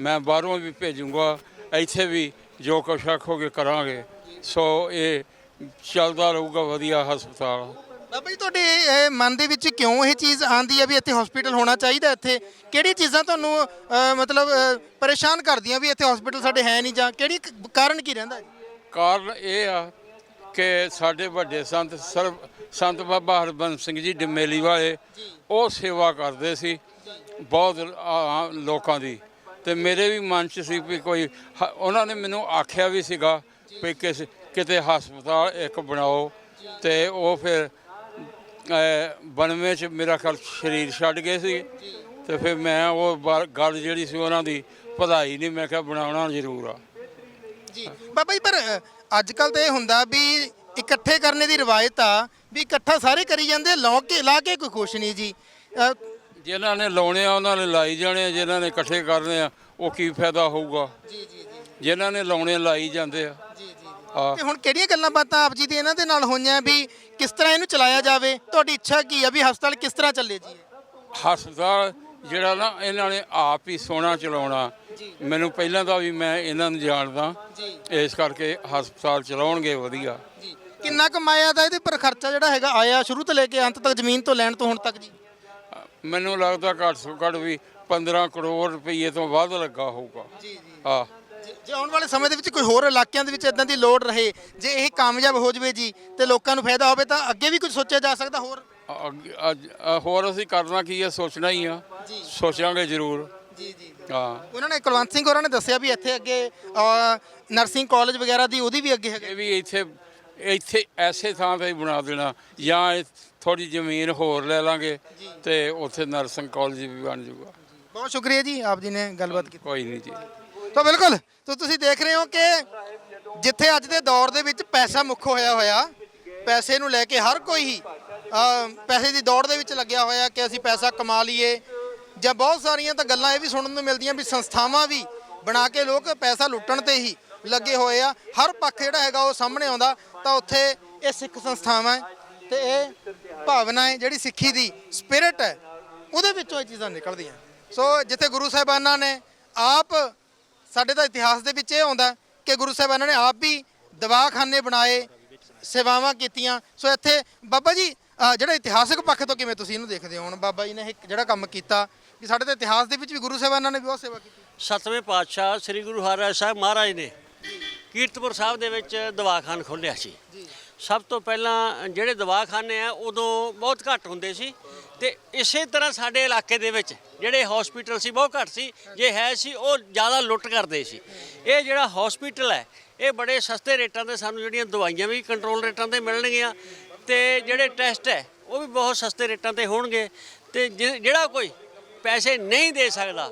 ਮੈਂ ਬਾਹਰੋਂ ਵੀ ਭੇਜੂੰਗਾ, ਇੱਥੇ ਵੀ ਜੋ ਕੁਛ ਆਖੋਗੇ ਕਰਾਂਗੇ। ਸੋ ਇਹ ਚੱਲਦਾ ਰਹੂਗਾ ਵਧੀਆ ਹਸਪਤਾਲ। ਬਾਬਾ ਜੀ ਤੁਹਾਡੇ ਇਹ ਮਨ ਦੇ ਵਿੱਚ ਕਿਉਂ ਇਹ ਚੀਜ਼ ਆਂਦੀ ਹੈ ਵੀ ਇੱਥੇ ਹਸਪੀਟਲ ਹੋਣਾ ਚਾਹੀਦਾ ਇੱਥੇ? ਕਿਹੜੀ ਚੀਜ਼ਾਂ ਤੁਹਾਨੂੰ ਅਹ, ਮਤਲਬ ਅਹ, ਪਰੇਸ਼ਾਨ ਕਰਦੀਆਂ ਵੀ ਇੱਥੇ ਹਸਪੀਟਲ ਸਾਡੇ ਹੈ ਨਹੀਂ ਜਾਂ ਕਿਹੜੀ ਕ- ਕਾਰਨ ਕੀ ਰਹਿੰਦਾ ਜੀ? ਕਾਰਨ ਇਹ ਆ ਕਿ ਸਾਡੇ ਵੱਡੇ ਸੰਤ ਸਰਬ ਸੰਤ ਬਾਬਾ ਹਰਬੰਸ ਸਿੰਘ ਜੀ ਡਮੇਲੀ ਵਾਲੇ ਉਹ ਸੇਵਾ ਕਰਦੇ ਸੀ ਬਹੁਤ ਆ, ਲੋਕਾਂ ਦੀ। ਤੇ ਮੇਰੇ ਵੀ ਮਨ 'ਚ ਸੀ ਵੀ ਕੋਈ ਹ- ਉਹਨਾਂ ਨੇ ਮੈਨੂੰ ਆਖਿਆ ਵੀ ਸੀਗਾ ਵੀ ਕਿਸ ਕਿਤੇ ਹਸਪਤਾਲ ਇੱਕ ਬਣਾਓ ਤੇ ਉਹ ਫਿਰ ਬਣਵੇਂ 'ਚ ਮੇਰਾ ਖਿਆਲ ਸਰੀਰ ਛੱਡ ਗਏ ਸੀ। ਤੇ ਫਿਰ ਮੈਂ ਉਹ ਬਾਰ- ਗੱਲ ਜਿਹੜੀ ਸੀ ਉਹਨਾਂ ਦੀ ਭਲਾਈ ਨਹੀਂ ਮੈਂ ਕਿਹਾ ਬਣਾਉਣਾ ਜ਼ਰੂਰ ਆ। ਜੀ ਬਾਬਾ ਜੀ ਪਰ ਅੱਜ ਕੱਲ ਤਾਂ ਇਹ ਹੁੰਦਾ ਵੀ ਇਕੱਠੇ ਕਰਨੇ ਦੀ ਰਵਾਇਤ ਆ ਵੀ ਇਕੱਠਾ ਸਾਰੇ ਕਰੀ ਜਾਂਦੇ ਲਾ ਕੇ ਲਾ ਕੇ ਕੋਈ ਖੁਸ਼ ਨਹੀਂ ਜੀ। ਅਹ, ਜਿਨ੍ਹਾਂ ਨੇ ਲਾਉਣੇ ਆ ਉਹਨਾਂ ਨੇ ਲਾਈ ਜਾਣੇ ਆ ਜਿਨ੍ਹਾਂ ਨੇ ਇਕੱਠੇ ਕਰਨੇ ਆ ਉਹ ਕੀ ਫਾਇਦਾ ਹੋਊਗਾ? ਜੀ ਜੀ ਜੀ। ਜਿਨ੍ਹਾਂ ਨੇ ਲਾਉਣੇ ਲਾਈ ਜਾਂਦੇ ਆ। ਤੇ ਹੁਣ ਕਿਹੜੀਆਂ ਗੱਲਾਂ ਬਾਤਾਂ ਆਪ ਜੀ ਦੀ ਇਹਨਾਂ ਦੇ ਨਾਲ ਹੋਈਆਂ ਵੀ ਕਿਸ ਤਰ੍ਹਾਂ ਇਹਨੂੰ ਚਲਾਇਆ ਜਾਵੇ? ਤੁਹਾਡੀ ਇੱਛਾ ਕੀ ਆ ਵੀ ਹਸਪਤਾਲ ਕਿਸ ਤਰ੍ਹਾਂ ਚੱਲੇ ਜੀ? ਹਸਪਤਾਲ ਜਿਹੜਾ ਨਾ ਇਹਨਾਂ ਨੇ ਆਪ ਹੀ ਸੋਨਾ ਚਲਾਉਣਾ। ਮੈਨੂੰ ਪਹਿਲਾਂ ਦਾ ਵੀ ਮੈਂ ਇਹਨਾਂ ਨੂੰ ਜਾਣਦਾ। ਇਸ ਕਰਕੇ ਹਸਪਤਾਲ ਚਲਾਉਣਗੇ ਵਧੀਆ। ਕਿੰਨਾ ਕਮਾਇਆ ਦਾ ਇਹਦੇ ਪਰ ਖਰਚਾ ਜਿਹੜਾ ਹੈਗਾ ਆਇਆ ਸ਼ੁਰੂ ਤੋਂ ਲੈ ਕੇ ਅੰਤ ਤੱਕ ਜ਼ਮੀਨ ਤੋਂ ਲੈਣ ਤੋਂ ਹੁਣ ਤੱਕ ਜੀ? ਮੈਨੂੰ ਲੱਗਦਾ ਘੱਟ ਤੋਂ ਘੱਟ ਵੀ 15 ਕਰੋੜ ਰੁਪਏ ਤੋਂ ਵੱਧ ਲੱਗਾ ਹੋਊਗਾ। ਜੀ ਜੀ। ਹਾਂ ਜੇ ਆਉਣ ਵਾਲੇ ਸਮੇਂ ਦੇ ਵਿੱਚ ਕੋਈ ਹੋਰ ਇਲਾਕਿਆਂ ਦੇ ਵਿੱਚ ਇਦਾਂ ਦੀ ਲੋੜ ਰਹੇ ਜੇ ਇਹ ਕਾਮਯਾਬ ਹੋ ਜਵੇ ਜੀ ਤੇ ਲੋਕਾਂ ਨੂੰ ਫਾਇਦਾ ਹੋਵੇ ਤਾਂ ਅੱਗੇ ਵੀ ਕੁਝ ਸੋਚਿਆ ਜਾ ਸਕਦਾ ਹੋਰ? ਅੱਗੇ- ਅੱਜ- ਅ, ਹੋਰ ਅਸੀਂ ਕਰਨਾ ਕੀ ਹੈ ਸੋਚਣਾ ਹੀ ਆ। ਸੋਚਾਂਗੇ ਜ਼ਰੂਰ। ਜੀ ਜੀ ਹਾਂ। ਉਹਨਾਂ ਨੇ ਕੁਲਵੰਤ ਸਿੰਘ ਹੋਰਾਂ ਨੇ ਦੱਸਿਆ ਵੀ ਇੱਥੇ ਅੱਗੇ ਨਰਸਿੰਗ ਕਾਲਜ ਵਗੈਰਾ ਦੀ ਉਹਦੀ ਵੀ ਅੱਗੇ ਹੈਗੇ। ਇਹ ਵੀ ਇੱਥੇ ਇੱਥੇ ਐਸੇ ਥਾਂ ਤੇ ਹੀ ਬਣਾ ਦੇਣਾ ਜਾਂ ਥੋੜੀ ਜ਼ਮੀਨ ਹੋਰ ਲੈ ਲਾਂਗੇ ਤੇ ਉੱਥੇ ਨਰਸਿੰਗ ਕਾਲਜ ਵੀ ਬਣ ਜਾਊਗਾ। ਬਹੁਤ ਸ਼ੁਕਰੀਆ ਜੀ ਆਪ ਜੀ ਨੇ ਗੱਲਬਾਤ ਕੀਤੀ ਕੋਈ ਨਹੀਂ ਜੀ। ਤਾਂ ਬਿਲਕੁਲ, ਤਾਂ ਤੁਸੀਂ ਦੇਖ ਰਹੇ ਹੋ ਕਿ ਜਿੱਥੇ ਅੱਜ ਦੇ ਦੌਰ ਦੇ ਵਿੱਚ ਪੈਸਾ ਮੁੱਖ ਹੋਇਆ ਹੋਇਆ, ਪੈਸੇ ਨੂੰ ਲੈ ਕੇ ਹਰ ਕੋਈ ਹੀ ਪੈਸੇ ਦੀ ਦੌੜ ਦੇ ਵਿੱਚ ਲੱਗਿਆ ਹੋਇਆ ਕਿ ਅਸੀਂ ਪੈਸਾ ਕਮਾ ਲਈਏ। ਜਾਂ ਬਹੁਤ ਸਾਰੀਆਂ ਤਾਂ ਗੱਲਾਂ ਇਹ ਵੀ ਸੁਣਨ ਨੂੰ ਮਿਲਦੀਆਂ ਵੀ ਸੰਸਥਾਵਾਂ ਵੀ ਬਣਾ ਕੇ ਲੋਕ ਪੈਸਾ ਲੁੱਟਣ ਤੇ ਹੀ ਲੱਗੇ ਹੋਏ ਆ। ਹਰ ਪੱਖ ਜਿਹੜਾ ਹੈਗਾ ਉਹ ਸਾਹਮਣੇ ਆਉਂਦਾ, ਤਾਂ ਉੱਥੇ ਇਹ ਸਿੱਖ ਸੰਸਥਾਵਾਂ ਹੈ ਤੇ ਇਹ ਭਾਵਨਾ ਹੈ ਜਿਹੜੀ ਸਿੱਖੀ ਦੀ ਸਪਿਰਿਟ ਹੈ, ਉਹਦੇ ਵਿੱਚੋਂ ਇਹ ਚੀਜ਼ਾਂ ਨਿਕਲਦੀਆਂ। ਸੋ ਜਿੱਥੇ ਗੁਰੂ ਸਾਹਿਬਾਨਾਂ ਨੇ ਆਪ ਸਾਡੇ ਤਾਂ ਇਤਿਹਾਸ ਦੇ ਵਿੱਚ ਇਹ ਆਉਂਦਾ ਕਿ ਗੁਰੂ ਸਾਹਿਬਾਨਾਂ ਨੇ ਆਪ ਵੀ ਦਵਾਖਾਨੇ ਬਣਾਏ ਸੇਵਾਵਾਂ ਕੀਤੀਆਂ। ਸੋ ਇੱਥੇ ਬਾਬਾ ਜੀ ਜਿਹੜਾ ਇਤਿਹਾਸਕ ਪੱਖ ਤੋਂ ਕਿਵੇਂ ਤੁਸੀਂ ਇਹਨੂੰ ਦੇਖਦੇ ਹੋ? ਹੁਣ ਬਾਬਾ ਜੀ ਨੇ ਇੱਕ ਜਿਹੜਾ ਕੰਮ ਕੀਤਾ ਕਿ ਸਾਡੇ ਤਾਂ ਇਤਿਹਾਸ ਦੇ ਵਿੱਚ ਵੀ ਗੁਰੂ ਸਾਹਿਬਾਨਾਂ ਨੇ ਵੀ ਬਹੁਤ ਸੇਵਾ ਕੀਤੀ। ਸਤਵੇਂ ਪਾਤਸ਼ਾਹ ਸ੍ਰੀ ਗੁਰੂ ਹਰਿਰਾਏ ਸਾਹਿਬ ਮਹਾਰਾਜ ਨੇ ਕੀਰਤਪੁਰ ਸਾਹਿਬ ਦੇ ਵਿੱਚ ਦਵਾਖਾਨ ਖੋਲ੍ਹਿਆ ਸੀ। ਸਭ ਤੋਂ ਪਹਿਲਾਂ ਜਿਹੜੇ ਦਵਾਖਾਨੇ ਆ, ਉਦੋਂ ਬਹੁਤ ਘੱਟ ਹੁੰਦੇ ਸੀ ਤੇ ਇਸੇ ਤਰ੍ਹਾਂ ਸਾਡੇ ਇਲਾਕੇ ਦੇ ਵਿੱਚ ਜਿਹੜੇ ਹਸਪੀਟਲ ਸੀ, ਬਹੁਤ ਘੱਟ ਸੀ, ਜੇ ਹੈ ਸੀ, ਉਹ ਜ਼ਿਆਦਾ ਲੁੱਟ ਕਰਦੇ ਸੀ। ਇਹ ਜਿਹੜਾ ਹਸਪੀਟਲ ਹੈ, ਇਹ ਬੜੇ ਸਸਤੇ ਰੇਟਾਂ ਤੇ ਸਾਨੂੰ ਜਿਹੜੀਆਂ ਦਵਾਈਆਂ ਵੀ ਕੰਟਰੋਲ ਰੇਟਾਂ ਤੇ ਮਿਲਣਗੀਆਂ ਤੇ ਜਿਹੜੇ ਟੈਸਟ ਹੈ, ਉਹ ਵੀ ਬਹੁਤ ਸਸਤੇ ਰੇਟਾਂ ਤੇ ਹੋਣਗੇ ਤੇ ਜਿ- ਜਿਹੜਾ ਕੋਈ ਪੈਸੇ ਨਹੀਂ ਦੇ ਸਕਦਾ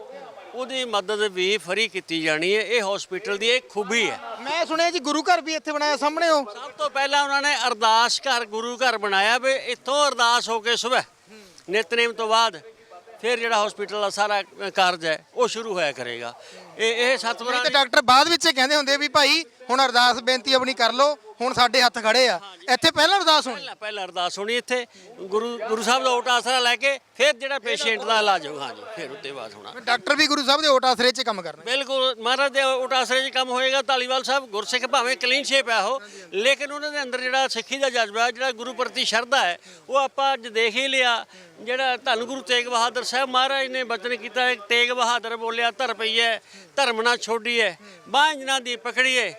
ਉਹਦੀ ਮਦਦ ਵੀ ਫਰੀ ਕੀਤੀ ਜਾਣੀ ਹੈ। ਇਹ ਹਸਪੀਟਲ ਦੀ ਇੱਕ ਖੂਬੀ ਹੈ। ਮੈਂ ਸੁਣਿਆ ਜੀ ਗੁਰੂ ਘਰ ਵੀ ਇੱਥੇ ਬਣਾਇਆ ਸਾਹਮਣੇ ਉਹ। ਸਭ ਤੋਂ ਪਹਿਲਾਂ ਉਹਨਾਂ ਨੇ ਅਰਦਾਸ ਘਰ ਗੁਰੂ ਘਰ ਬਣਾਇਆ ਵੀ ਇੱਥੋਂ ਅਰਦਾਸ ਹੋ ਕੇ ਸਵੇਰ ਨਿਤਨੇਮ ਤੋਂ ਬਾਅਦ ਫਿਰ ਜਿਹੜਾ ਹਸਪੀਟਲ ਦਾ ਸਾਰਾ ਕਾਰਜ ਹੈ ਉਹ ਸ਼ੁਰੂ ਹੋਇਆ ਕਰੇਗਾ। ਇਹ ਇਹ ਸਤਿਗੁਰਾਂ ਤੇ ਡਾਕਟਰ ਬਾਅਦ ਵਿੱਚ ਇਹ ਕਹਿੰਦੇ ਹੁੰਦੇ ਵੀ ਭਾਈ ਹੁਣ ਅਰਦਾਸ ਬੇਨਤੀ ਆਪਣੀ ਕਰ ਲਓ ਹੁਣ ਸਾਡੇ ਹੱਥ ਖੜੇ ਆ। ਇੱਥੇ ਪਹਿਲਾਂ ਅਰਦਾਸ ਹੋਣੀ? ਪਹਿਲਾਂ ਪਹਿਲਾਂ ਅਰਦਾਸ ਹੋਣੀ ਇੱਥੇ। ਗੁਰੂ ਗੁਰੂ ਸਾਹਿਬ ਦਾ ਓਟ ਆਸਰਾ ਲੈ ਕੇ ਫਿਰ ਜਿਹੜਾ ਪੇਸ਼ੈਂਟ ਦਾ ਇਲਾਜ ਹੋਊਗਾ ਹਾਂਜੀ ਫਿਰ ਉੱਤੇ ਬਾਅਦ ਹੋਣਾ। ਡਾਕਟਰ ਵੀ ਗੁਰੂ ਸਾਹਿਬ ਦੇ ਓਟ ਆਸਰੇ 'ਚ ਕੰਮ ਕਰਨਾ ਬਿਲਕੁਲ ਮਹਾਰਾਜ ਦੇ ਓਟ ਆਸਰੇ 'ਚ ਕੰਮ ਹੋਏਗਾ। ਧਾਲੀਵਾਲ ਸਾਹਿਬ ਗੁਰਸਿੱਖ ਭਾਵੇਂ ਕਲੀਨ ਸ਼ੇਪ ਹੈ ਉਹ ਲੇਕਿਨ ਉਹਨਾਂ ਦੇ ਅੰਦਰ ਜਿਹੜਾ ਸਿੱਖੀ ਦਾ ਜਜ਼ਬਾ ਜਿਹੜਾ ਗੁਰੂ ਪ੍ਰਤੀ ਸ਼ਰਧਾ ਹੈ ਉਹ ਆਪਾਂ ਅੱਜ ਦੇਖ ਹੀ ਲਿਆ। ਜਿਹੜਾ ਧੰਨ ਗੁਰੂ ਤੇਗ ਬਹਾਦਰ ਸਾਹਿਬ ਮਹਾਰਾਜ ਨੇ ਬਚਨ ਕੀਤਾ ਤੇਗ ਬਹਾਦਰ ਬੋਲਿਆ ਧਰ ਪਈਐ ਧਰਮ ਨਾ ਛੋਡੀਐ ਬਾਂਝ ਨਾ ਦੀ ਪਕੜੀਏ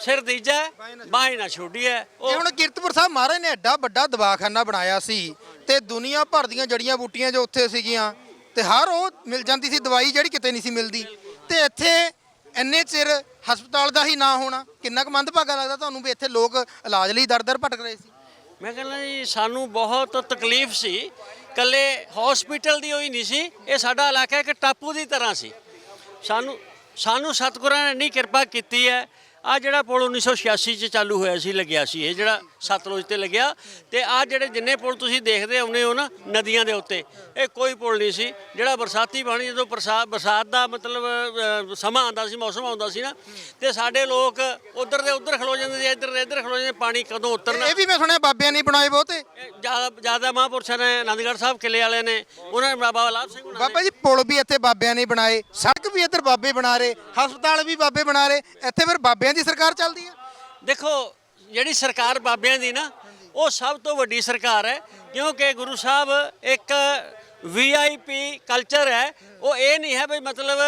ਸਿਰ ਦੀਜੈ ਬਾਂਝ ਨਾ ਛੋਡੀਐ ਇਹ ਉਹ ਹੁਣ ਕੀਰਤਪੁਰ ਸਾਹਿਬ ਮਹਾਰਾਜ ਨੇ ਐਡਾ ਵੱਡਾ ਦਵਾਖਾਨਾ ਬਣਾਇਆ ਸੀ ਤੇ ਦੁਨੀਆ ਭਰ ਦੀਆਂ ਜੜੀਆਂ ਬੂਟੀਆਂ ਜੋ ਉੱਥੇ ਸੀਗੀਆਂ ਤੇ ਹਰ ਉਹ ਮਿਲ ਜਾਂਦੀ ਸੀ ਦਵਾਈ ਜਿਹੜੀ ਕਿਤੇ ਨਹੀਂ ਸੀ ਮਿਲਦੀ। ਤੇ ਇੱਥੇ ਇੰਨੇ ਚਿਰ ਹਸਪਤਾਲ ਦਾ ਹੀ ਨਾ ਹੋਣਾ ਕਿੰਨਾ ਕੁ ਮੰਦਭਾਗਾ ਲੱਗਦਾ ਤੁਹਾਨੂੰ ਵੀ ਇੱਥੇ ਲੋਕ ਇਲਾਜ ਲਈ ਦਰ-ਦਰ ਭਟਕ ਰਹੇ ਸੀ? ਮੈਂ ਕਹਿੰਦਾ ਜੀ ਸਾਨੂੰ ਬਹੁਤ ਤਕਲੀਫ ਸੀ। ਕੱਲੇ ਹਸਪੀਟਲ ਦੀ ਹੋਈ ਨਹੀਂ ਸੀ ਇਹ ਸਾਡਾ ਇਲਾਕਾ ਇੱਕ ਟਾਪੂ ਦੀ ਤਰ੍ਹਾਂ ਸੀ। ਸਾਨੂੰ ਸਾਨੂੰ ਸਤਿਗੁਰਾਂ ਨੇ ਇੰਨੀ ਕਿਰਪਾ ਕੀਤੀ ਹੈ ਆ ਜਿਹੜਾ ਪੁਲ 1986 ਚ ਚਾਲੂ ਹੋਇਆ ਸੀ ਲੱਗਿਆ ਸੀ ਇਹ ਜਿਹੜਾ ਸਤਲੁਜ ਤੇ ਲੱਗਿਆ ਤੇ ਆ ਜਿਹੜੇ ਜਿੰਨੇ ਪੁਲ ਤੁਸੀਂ ਦੇਖਦੇ ਆਉਨੇ ਹੋ ਨਾ ਨਦੀਆਂ ਦੇ ਉੱਤੇ ਇਹ ਕੋਈ ਪੁਲ ਨਹੀਂ ਸੀ। ਜਿਹੜਾ ਬਰਸਾਤੀ ਪਾਣੀ ਜਦੋਂ ਬਰਸਾਤ ਬਰਸਾਤ ਦਾ ਮਤਲਬ ਸਮਾਂ ਆਉਂਦਾ ਸੀ ਮੌਸਮ ਆਉਂਦਾ ਸੀ ਨਾ ਤੇ ਸਾਡੇ ਲੋਕ ਉਧਰ ਦੇ ਉਧਰ ਖਲੋ ਜਾਂਦੇ ਸੀ ਇੱਧਰ ਦੇ ਇੱਧਰ ਖਲੋ ਜਾਂਦੇ ਪਾਣੀ ਕਦੋਂ ਉਤਰਨਾ? ਇਹ ਵੀ ਮੈਂ ਸੁਣਿਆ ਬਾਬਿਆਂ ਨੇ ਬਣਾਏ ਬਹੁਤੇ। ਜ਼ਿਆਦਾ ਜ਼ਿਆਦਾ ਮਹਾਂਪੁਰਸ਼ਾਂ ਨੇ ਆਨੰਦਗੜ੍ਹ ਸਾਹਿਬ ਕਿਲੇ ਵਾਲੇ ਨੇ ਉਹਨਾਂ ਨੇ ਬਾਬਾ ਲਾਭ ਸਿੰਘ ਉਹਨਾਂ ਨੇ। ਬਾਬਾ ਜੀ ਪੁਲ ਵੀ ਇੱਥੇ ਬਾਬਿਆਂ ਨੇ ਬਣਾਏ ਸੜਕ ਵੀ ਇੱਧਰ ਬਾਬੇ ਬਣਾ ਰਹੇ ਹਸਪਤਾਲ ਵੀ ਬਾਬੇ ਬਣਾ ਰਹੇ ਇੱਥੇ ਫਿਰ ਬਾਬਿਆਂ ਦੀ ਸਰਕਾਰ ਚੱਲਦੀ ਹੈ। ਦੇਖੋ ਜਿਹੜੀ ਸਰਕਾਰ ਬਾਬਿਆਂ ਦੀ ਨਾ ਉਹ ਸਭ ਤੋਂ ਵੱਡੀ ਸਰਕਾਰ ਹੈ ਕਿਉਂਕਿ ਗੁਰੂ ਸਾਹਿਬ ਇੱਕ ਵੀਆਈਪੀ ਕਲਚਰ ਹੈ। ਉਹ ਇਹ ਨਹੀਂ ਹੈ ਵੀ ਮਤਲਬ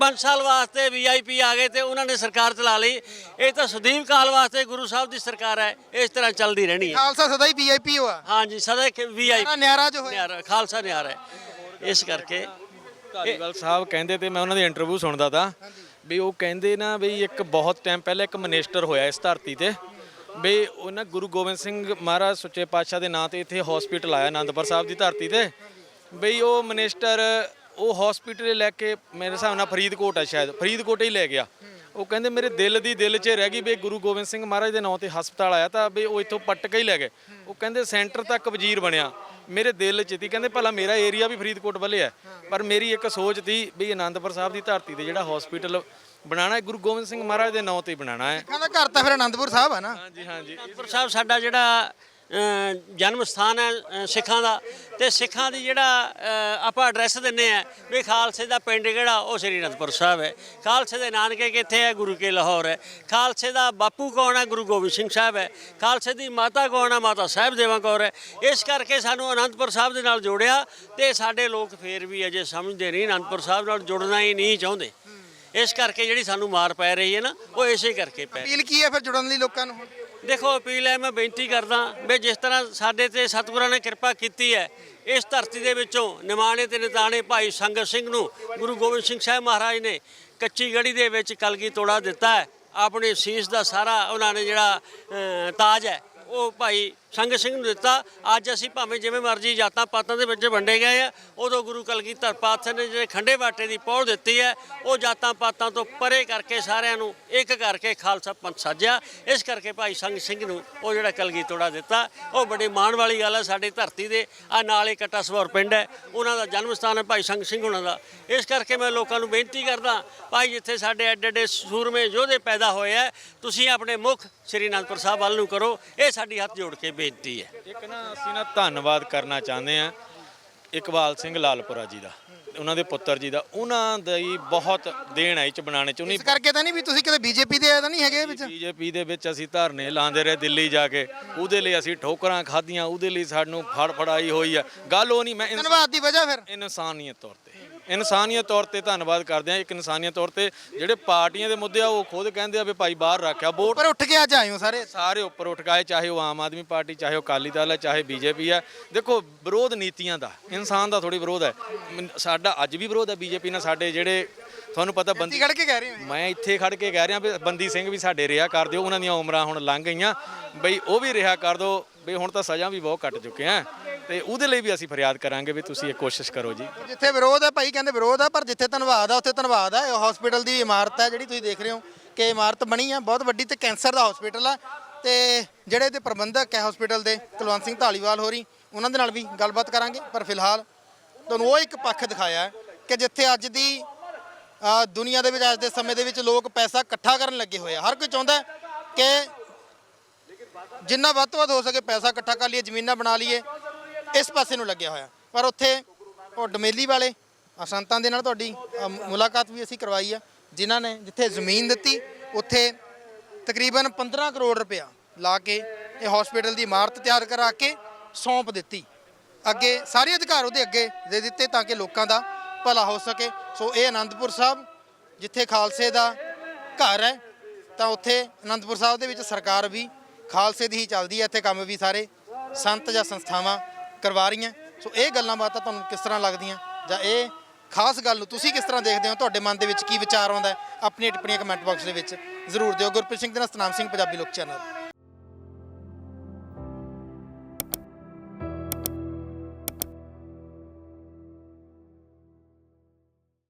5 ਸਾਲ ਵਾਸਤੇ ਵੀਆਈਪੀ ਆ ਗਏ ਤੇ ਉਹਨਾਂ ਨੇ ਸਰਕਾਰ ਚਲਾ ਲਈ। ਇਹ ਤਾਂ ਸੁਦੀਪ ਕਾਲ ਵਾਸਤੇ ਗੁਰੂ ਸਾਹਿਬ ਦੀ ਸਰਕਾਰ ਹੈ ਇਸ ਤਰ੍ਹਾਂ ਚੱਲਦੀ ਰਹਿਣੀ ਹੈ। ਖਾਲਸਾ ਸਦਾ ਹੀ ਵੀਆਈਪੀ ਹੋਆ ਹਾਂਜੀ ਸਦਾ ਵੀਆਈਪੀ ਨਿਆਰਾ ਜੋ ਹੋਇਆ। ਨਿਆਰਾ ਖਾਲਸਾ ਨਿਆਰਾ ਹੈ। ਇਸ ਕਰਕੇ ਧਾਲੀਵਾਲ ਸਾਹਿਬ ਕਹਿੰਦੇ ਤੇ ਮੈਂ ਉਹਨਾਂ ਦੀ ਇੰਟਰਵਿਊ ਸੁਣਦਾ ਤਾਂ ਵੀ ਉਹ ਕਹਿੰਦੇ ਨਾ ਵੀ ਇੱਕ ਬਹੁਤ ਟਾਈਮ ਪਹਿਲਾਂ ਇੱਕ ਮਿਨਿਸਟਰ ਹੋਇਆ ਇਸ ਧਰਤੀ ਤੇ। ਬਈ ਉਹਨਾਂ ਗੁਰੂ ਗੋਬਿੰਦ ਸਿੰਘ ਮਹਾਰਾਜ ਸੁੱਚੇ ਪਾਤਸ਼ਾਹ ਦੇ ਨਾਂ ਤੇ ਇੱਥੇ ਹਸਪੀਟਲ ਆਇਆ ਆਨੰਦਪੁਰ ਸਾਹਿਬ ਦੀ ਧਰਤੀ ਤੇ। ਬਈ, ਉਹ ਮਿਨਿਸਟਰ ਉਹ ਹਸਪੀਟਲ ਲੈ ਕੇ ਮੇਰੇ ਹਿਸਾਬ ਨਾਲ ਫਰੀਦਕੋਟ ਆ ਸ਼ਾਇਦ, ਫਰੀਦਕੋਟ ਹੀ ਲੈ ਗਿਆ। ਉਹ ਕਹਿੰਦੇ ਮੇਰੇ ਦਿਲ ਦੀ ਦਿਲ 'ਚ ਰਹਿ ਗਈ ਵੀ ਗੁਰੂ ਗੋਬਿੰਦ ਸਿੰਘ ਮਹਾਰਾਜ ਦੇ ਨਾਂ ਤੇ ਹਸਪਤਾਲ ਆਇਆ ਤਾਂ ਵੀ ਉਹ ਇੱਥੋਂ ਪੱਟ ਕੇ ਹੀ ਲੈ ਗਏ। ਉਹ ਕਹਿੰਦੇ ਸੈਂਟਰ ਤੱਕ ਵਜ਼ੀਰ ਬਣਿਆ। ਮੇਰੇ ਦਿਲ 'ਚ ਤੀ ਕਹਿੰਦੇ ਭਲਾ ਮੇਰਾ ਏਰੀਆ ਵੀ ਫਰੀਦਕੋਟ ਵੱਲੇ ਹੈ ਪਰ ਮੇਰੀ ਇੱਕ ਸੋਚ ਤੀ ਵੀ ਆਨੰਦਪੁਰ ਸਾਹਿਬ ਦੀ ਧਰਤੀ ਤੇ ਜਿਹੜਾ ਹਸਪੀਟਲ ਬਣਾਉਣਾ ਹੈ ਗੁਰੂ ਗੋਬਿੰਦ ਸਿੰਘ ਮਹਾਰਾਜ ਦੇ ਨਾਂ ਤੇ ਹੀ ਬਣਾਉਣਾ ਹੈ। ਸਿੱਖਾਂ ਦਾ ਘਰ ਤਾਂ ਫਿਰ ਆਨੰਦਪੁਰ ਸਾਹਿਬ ਆ ਨਾ। ਹਾਂਜੀ ਹਾਂਜੀ। ਅਨੰਦਪੁਰ ਸਾਹਿਬ ਸਾਡਾ ਜਿਹੜਾ ਅ, ਜਨਮ ਸਥਾਨ ਹੈ ਅ, ਸਿੱਖਾਂ ਦਾ। ਤੇ ਸਿੱਖਾਂ ਦੀ ਜਿਹੜਾ ਅ, ਆਪਾਂ ਐਡਰੈਸ ਦਿੰਨੇ ਆ ਵੀ ਖਾਲਸੇ ਦਾ ਪਿੰਡ ਕਿਹੜਾ ਉਹ ਸ੍ਰੀ ਅਨੰਦਪੁਰ ਸਾਹਿਬ ਹੈ। ਖਾਲਸੇ ਦੇ ਨਾਨਕੇ ਕਿੱਥੇ ਹੈ? ਗੁਰੂ ਕੇ ਲਾਹੌਰ ਹੈ। ਖਾਲਸੇ ਦਾ ਬਾਪੂ ਕੌਣ ਹੈ? ਗੁਰੂ ਗੋਬਿੰਦ ਸਿੰਘ ਸਾਹਿਬ ਹੈ। ਖਾਲਸੇ ਦੀ ਮਾਤਾ ਕੌਣ ਹੈ? ਮਾਤਾ ਸਾਹਿਬ ਦੇਵਾ ਕੌਰ ਹੈ। ਇਸ ਕਰਕੇ ਸਾਨੂੰ ਅਨੰਦਪੁਰ ਸਾਹਿਬ ਦੇ ਨਾਲ ਜੋੜਿਆ ਤੇ ਸਾਡੇ ਲੋਕ ਫੇਰ ਵੀ ਅਜੇ ਸਮਝਦੇ ਨਹੀਂ ਅਨੰਦਪੁਰ ਸਾਹਿਬ ਨਾਲ ਜੁੜਨਾ ਹੀ ਨਹੀਂ ਚਾਹੁੰਦੇ। ਇਸ ਕਰਕੇ ਜਿਹੜੀ ਸਾਨੂੰ ਮਾਰ ਪੈ ਰਹੀ ਹੈ ਨਾ ਉਹ ਇਸੇ ਕਰਕੇ ਪੈ ਅਪੀਲ ਕੀ ਹੈ ਫਿਰ ਜੁੜਨ ਲਈ ਲੋਕਾਂ ਨੂੰ ਹੁਣ? ਦੇਖੋ ਅਪੀਲ ਹੈ ਮੈਂ ਬੇਨਤੀ ਕਰਦਾ ਵੀ ਜਿਸ ਤਰ੍ਹਾਂ ਸਾਡੇ ਤੇ ਸਤਿਗੁਰਾਂ ਨੇ ਕਿਰਪਾ ਕੀਤੀ ਹੈ ਇਸ ਧਰਤੀ ਦੇ ਵਿੱਚੋਂ ਨਿਮਾਣੇ ਤੇ ਨਿਤਾਣੇ ਭਾਈ ਸੰਗਤ ਸਿੰਘ ਨੂੰ ਗੁਰੂ ਗੋਬਿੰਦ ਸਿੰਘ ਸਾਹਿਬ ਮਹਾਰਾਜ ਨੇ ਕੱਚੀ ਗੜੀ ਦੇ ਵਿੱਚ ਕਲਗੀ ਤੋੜਾ ਦਿੱਤਾ ਹੈ। ਆਪਣੇ ਸੀਸ ਦਾ ਸਾਰਾ ਉਹਨਾਂ ਨੇ ਜਿਹੜਾ ਤਾਜ ਹੈ ਉਹ ਭਾਈ ਸੰਗਤ ਸਿੰਘ ਨੂੰ ਦਿੱਤਾ। ਅੱਜ ਅਸੀਂ ਭਾਵੇਂ ਜਿਵੇਂ ਮਰਜ਼ੀ ਜਾਤਾਂ ਪਾਤਾਂ ਦੇ ਵਿੱਚ ਵੰਡੇ ਗਏ ਆ। ਉਦੋਂ ਗੁਰੂ ਕਲਗੀਧਰ ਪਾਤਸ਼ਾਹ ਨੇ ਜਿਹੜੇ ਖੰਡੇ ਬਾਟੇ ਦੀ ਪੌੜ ਦਿੱਤੀ ਹੈ, ਉਹ ਜਾਤਾਂ ਪਾਤਾਂ ਤੋਂ ਪਰੇ ਕਰਕੇ ਸਾਰਿਆਂ ਨੂੰ ਇੱਕ ਕਰਕੇ ਖਾਲਸਾ ਪੰਥ ਸਾਜਿਆ। ਇਸ ਕਰਕੇ ਭਾਈ ਸੰਗ ਸਿੰਘ ਨੂੰ ਉਹ ਜਿਹੜਾ ਕਲਗੀ ਤੋੜਾ ਦਿੱਤਾ। ਉਹ ਬੜੀ ਮਾਣ ਵਾਲੀ ਗੱਲ ਹੈ ਸਾਡੀ ਧਰਤੀ ਦੇ। ਆ ਨਾਲੇ ਕਟਾ ਸਵਰ ਪਿੰਡ ਹੈ। ਉਹਨਾਂ ਦਾ ਜਨਮ ਸਥਾਨ ਹੈ ਭਾਈ ਸੰਗ ਸਿੰਘ ਉਹਨਾਂ ਦਾ। ਇਸ ਕਰਕੇ ਮੈਂ ਲੋਕਾਂ ਨੂੰ ਬੇਨਤੀ ਕਰਦਾ, ਭਾਈ ਜਿੱਥੇ ਸਾਡੇ ਐਡੇ ਐਡੇ ਸੂਰਮੇ ਯੋਧੇ ਪੈਦਾ ਹੋਏ ਆ, ਤੁਸੀਂ ਆਪਣੇ ਮੁਖ ਸ੍ਰੀ ਅਨੰਦਪੁਰ ਸਾਹਿਬ ਵੱਲ ਨੂੰ ਕਰੋ। ਇਹ ਸਾਡੀ ਹੱਥ ਜੋੜ ਕੇ ਬੇਨਤੀ ਹੈ। ਇੱਕ ਨਾ ਅਸੀਂ ਨਾ ਧੰਨਵਾਦ ਕਰਨਾ ਚਾਹੁੰਦੇ ਆ ਇਕਬਾਲ ਸਿੰਘ ਲਾਲਪੁਰਾ ਜੀ ਦਾ ਉਹਨਾਂ ਦੇ ਪੁੱਤਰ ਜੀ ਦਾ। ਉਹਨਾਂ ਦੀ ਬਹੁਤ ਦੇਣ ਹੈ ਇਹ ਚ ਬਣਾਉਣੇ ਚ। ਉਹਨੇ ਇਸ ਕਰਕੇ ਤਾਂ ਨਹੀਂ ਵੀ ਤੁਸੀਂ ਕਦੇ ਬੀਜੇਪੀ ਦੇ ਆਏ ਤਾਂ ਨਹੀਂ ਹੈਗੇ ਵਿੱਚ? ਬੀਜੇਪੀ ਦੇ ਵਿੱਚ ਅਸੀਂ ਧਰਨੇ ਲਾਉਂਦੇ ਰਹੇ ਦਿੱਲੀ ਜਾ ਕੇ। ਉਹਦੇ ਲਈ ਅਸੀਂ ਠੋਕਰਾਂ ਖਾਧੀਆਂ ਉਹਦੇ ਲਈ ਸਾਨੂੰ ਫੜ ਫੜਾਈ ਹੋਈ ਆ ਗੱਲ ਉਹ ਨਹੀਂ ਮੈਂ ਧੰਨਵਾਦ ਦੀ ਵਜ੍ਹਾ ਫਿਰ। ਇਨਸਾਨੀਅਤ ਤੌਰ ਤੇ। ਇਨਸਾਨੀਅਤ ਤੌਰ ਤੇ ਧੰਨਵਾਦ ਕਰਦੇ ਆ ਇੱਕ ਇਨਸਾਨੀਅਤ ਤੌਰ ਤੇ ਜਿਹੜੇ ਪਾਰਟੀਆਂ ਦੇ ਮੁੱਦੇ ਆ ਉਹ ਖੁਦ ਕਹਿੰਦੇ ਆ ਵੀ ਭਾਈ ਬਾਹਰ ਰੱਖਿਆ ਵੋਟ। ਪਰ ਉੱਠ ਕੇ ਅੱਜ ਆਏ ਹੋ ਸਾਰੇ। ਸਾਰੇ ਉੱਪਰ ਉੱਠ ਗਏ ਚਾਹੇ ਉਹ ਆਮ ਆਦਮੀ ਪਾਰਟੀ ਚਾਹੇ ਉਹ ਅਕਾਲੀ ਦਲ ਹੈ ਚਾਹੇ ਬੀਜੇਪੀ ਹੈ। ਦੇਖੋ ਵਿਰੋਧ ਨੀਤੀਆਂ ਦਾ ਇਨਸਾਨ ਦਾ ਥੋੜੀ ਵਿਰੋਧ ਹੈ। ਮਨ- ਸਾਡਾ ਅੱਜ ਵੀ ਵਿਰੋਧ ਹੈ ਬੀਜੇਪੀ ਨਾਲ ਸਾਡੇ ਜਿਹੜੇ ਤੁਹਾਨੂੰ ਪਤਾ ਬੰਦੀ ਖੜ ਕੇ ਕਹਿ ਰਹੇ ਹੋ ਮੈਂ ਇੱਥੇ ਖੜ ਕੇ ਕਹਿ ਰਿਹਾ ਵੀ ਬੰਦੀ ਸਿੰਘ ਵੀ ਸਾਡੇ ਰਿਹਾ ਕਰ ਦਿਓ ਉਹਨਾਂ ਦੀਆਂ ਉਮਰਾਂ ਹੁਣ ਲੰਘ ਗਈਆਂ। ਬਈ ਉਹ ਵੀ ਰਿਹਾ ਕਰ ਦਿਓ ਬਈ ਹੁਣ ਤਾਂ ਸਜ਼ਾ ਵੀ ਬਹੁਤ ਕੱਟ ਚੁੱਕੇ ਆ ਤੇ ਉਹਦੇ ਲਈ ਵੀ ਅਸੀਂ ਫਰਿਆਦ ਕਰਾਂਗੇ ਵੀ ਤੁਸੀਂ ਇਹ ਕੋਸ਼ਿਸ਼ ਕਰੋ ਜੀ। ਜਿੱਥੇ ਵਿਰੋਧ ਹੈ ਭਾਈ ਕਹਿੰਦੇ ਵਿਰੋਧ ਹੈ ਪਰ ਜਿੱਥੇ ਧੰਨਵਾਦ ਆ ਉੱਥੇ ਧੰਨਵਾਦ ਹੈ ਇਹ ਹਸਪੀਟਲ ਦੀ ਇਮਾਰਤ ਹੈ ਜਿਹੜੀ ਤੁਸੀਂ ਦੇਖ ਰਹੇ ਹੋ ਕਿ ਇਮਾਰਤ ਬਣੀ ਆ ਬਹੁਤ ਵੱਡੀ ਤੇ ਕੈਂਸਰ ਦਾ ਹਸਪੀਟਲ ਆ। ਤੇ ਜਿਹੜੇ ਇਹਦੇ ਪ੍ਰਬੰਧਕ ਹੈ ਹਸਪੀਟਲ ਦੇ ਕੁਲਵੰਤ ਸਿੰਘ ਢਾਲੀਵਾਲ ਹੋਰੀ ਉਹਨਾਂ ਦੇ ਨਾਲ ਵੀ ਗੱਲਬਾਤ ਕਰਾਂਗੇ। ਪਰ ਫਿਲਹਾਲ ਤੁਹਾਨੂੰ ਉਹ ਇੱਕ ਪੱਖ ਦਿਖਾਇਆ ਕਿ ਜਿੱਥੇ ਅੱਜ ਦੀ ਅ, ਦੁਨੀਆ ਦੇ ਵਿੱਚ ਅੱਜ ਦੇ ਸਮੇਂ ਦੇ ਵਿੱਚ ਲੋਕ ਪੈਸਾ ਇਕੱਠਾ ਕਰਨ ਲੱਗੇ ਹੋਏ ਆ। ਹਰ ਕੋਈ ਚਾਹੁੰਦਾ ਹੈ ਕਿ ਜਿੰਨਾ ਵੱਧ ਤੋਂ ਵੱਧ ਹੋ ਸਕੇ ਪੈਸਾ ਇਕੱਠਾ ਕਰ ਲਈਏ ਜ਼ਮੀਨਾਂ ਬਣਾ ਲਈਏ। ਇਸ ਪਾਸੇ ਨੂੰ ਲੱਗਿਆ ਹੋਇਆ। ਪਰ ਉੱਥੇ ਉਹ ਡਮੇਲੀ ਵਾਲੇ ਸੰਤਾਂ ਦੇ ਨਾਲ ਤੁਹਾਡੀ ਅ, ਮੁਲਾਕਾਤ ਵੀ ਅਸੀਂ ਕਰਵਾਈ ਆ ਜਿਨ੍ਹਾਂ ਨੇ ਜਿੱਥੇ ਜ਼ਮੀਨ ਦਿੱਤੀ ਉੱਥੇ ਤਕਰੀਬਨ 15 ਕਰੋੜ ਰੁਪਇਆ ਲਾ ਕੇ ਇਹ ਹਸਪੀਟਲ ਦੀ ਇਮਾਰਤ ਤਿਆਰ ਕਰਾ ਕੇ ਸੌਂਪ ਦਿੱਤੀ। ਅੱਗੇ ਸਾਰੇ ਅਧਿਕਾਰ ਉਹਦੇ ਅੱਗੇ ਦੇ ਦਿੱਤੇ ਤਾਂ ਕਿ ਲੋਕਾਂ ਦਾ ਭਲਾ ਹੋ ਸਕੇ। ਸੋ ਇਹ ਆਨੰਦਪੁਰ ਸਾਹਿਬ ਜਿੱਥੇ ਖਾਲਸੇ ਦਾ ਘਰ ਹੈ ਤਾਂ ਉੱਥੇ ਆਨੰਦਪੁਰ ਸਾਹਿਬ ਦੇ ਵਿੱਚ ਸਰਕਾਰ ਵੀ ਖਾਲਸੇ ਦੀ ਹੀ ਚੱਲਦੀ ਹੈ ਇੱਥੇ ਕੰਮ ਵੀ ਸਾਰੇ ਸੰਤ ਜਾਂ ਸੰਸਥਾਵਾਂ ਕਰਵਾ ਰਹੀਆਂ। ਸੋ ਇਹ ਗੱਲਾਂ ਬਾਤਾਂ ਤੁਹਾਨੂੰ ਕਿਸ ਤਰ੍ਹਾਂ ਲੱਗਦੀਆਂ? ਜਾਂ ਇਹ ਖਾਸ ਗੱਲ ਨੂੰ ਤੁਸੀਂ ਕਿਸ ਤਰ੍ਹਾਂ ਦੇਖਦੇ ਹੋ? ਤੁਹਾਡੇ ਮਨ ਦੇ ਵਿੱਚ ਕੀ ਵਿਚਾਰ ਆਉਂਦਾ ਆਪਣੀ ਟਿੱਪਣੀਆਂ ਕਮੈਂਟ ਬਾਕਸ ਦੇ ਵਿੱਚ ਜ਼ਰੂਰ ਦਿਓ। ਗੁਰਪ੍ਰੀਤ ਸਿੰਘ ਦੇ ਨਾਲ ਸਤਨਾਮ ਸਿੰਘ, ਪੰਜਾਬੀ ਲੋਕ ਚੈਨਲ।